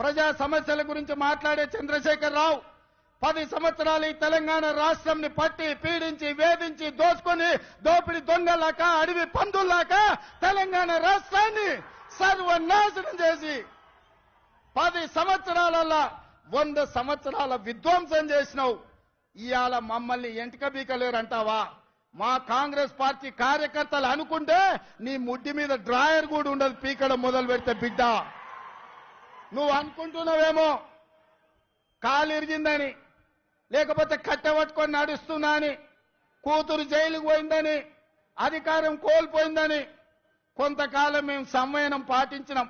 ప్రజా సమస్యల గురించి మాట్లాడే చంద్రశేఖర్ రావు పది సంవత్సరాలు ఈ తెలంగాణ రాష్ట్రంని పట్టి పీడించి వేధించి దోచుకొని దోపిడి దొంగలాక అడవి పందుల్లాక తెలంగాణ రాష్ట్రాన్ని సర్వనాశనం చేసి పది సంవత్సరాలల్లా వంద సంవత్సరాల విధ్వంసం చేసినావు. ఇవాళ మమ్మల్ని ఎంటిక బీకలేరంటావా? మా కాంగ్రెస్ పార్టీ కార్యకర్తలు అనుకుంటే నీ ముడ్డి మీద డ్రాయర్ కూడా ఉండదు పీకడం మొదలు పెడితే బిడ్డ. నువ్వు అనుకుంటున్నావేమో? కాలు ఇరిగిందని లేకపోతే కట్టబట్టుకొని నడుస్తున్నా అని కూతురు జైలుకు పోయిందని అధికారం కోల్పోయిందని కొంతకాలం మేము సంవయనం పాటించినాం.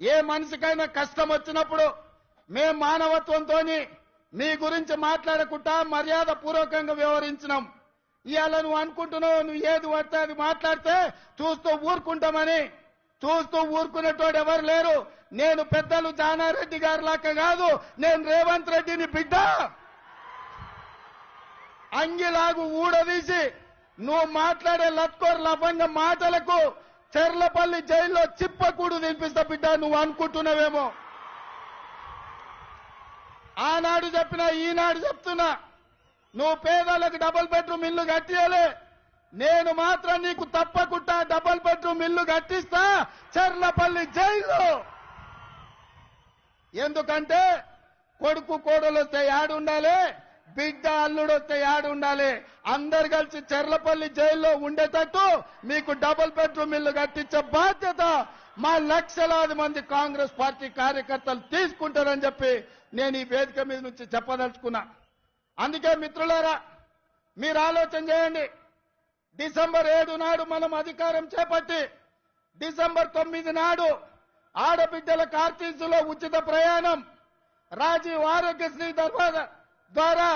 ఏ మనిషికైనా కష్టం వచ్చినప్పుడు మేం మానవత్వంతో మీ గురించి మాట్లాడకుండా మర్యాద పూర్వకంగా వ్యవహరించినాం. ఇవాళ నువ్వు అనుకుంటున్నావు నువ్వు ఏది పడితే అది మాట్లాడితే చూస్తూ ఊరుకుంటామని. చూస్తూ ఊరుకునేటోడు ఎవరు లేరు. నేను పెద్దలు జానారెడ్డి గారి లాక్క కాదు నేను రేవంత్ రెడ్డిని బిడ్డ. అంగిలాగు ఊడదీసి నువ్వు మాట్లాడే లత్కోర్ లఫంగ మాటలకు చెర్లపల్లి జైల్లో చిప్పకూడు తినిపిస్తా బిడ్డ నువ్వు అనుకుంటున్నావేమో. ఆనాడు చెప్పినా ఈనాడు చెప్తున్నా. నువ్వు పేదలకు డబుల్ బెడ్రూమ్ ఇల్లు కట్టియలే. నేను మాత్రం నీకు తప్పకుండా డబుల్ బెడ్రూమ్ ఇల్లు కట్టిస్తా చెర్లపల్లి జైల్లో. ఎందుకంటే కొడుకు కోడలు వస్తే ఉండాలి బిడ్డ అల్లుడు వస్తే ఉండాలి అందరు కలిసి చెర్లపల్లి జైల్లో ఉండేటట్టు మీకు డబుల్ బెడ్రూమ్ ఇల్లు కట్టించే బాధ్యత మా లక్షలాది మంది కాంగ్రెస్ పార్టీ కార్యకర్తలు తీసుకుంటారని చెప్పి నేను ఈ వేదిక మీద నుంచి చెప్పదలుచుకున్నా. అందుకే మిత్రులారా మీరు ఆలోచన చేయండి. డిసెంబర్ ఏడు నాడు మనం అధికారం చేపట్టి డిసెంబర్ తొమ్మిది నాడు ఆడబిడ్డల కార్తీసులో ఉచిత ప్రయాణం. రాజీవ్ ఆరోగ్యశ్రీ దర్వాజా ద్వారా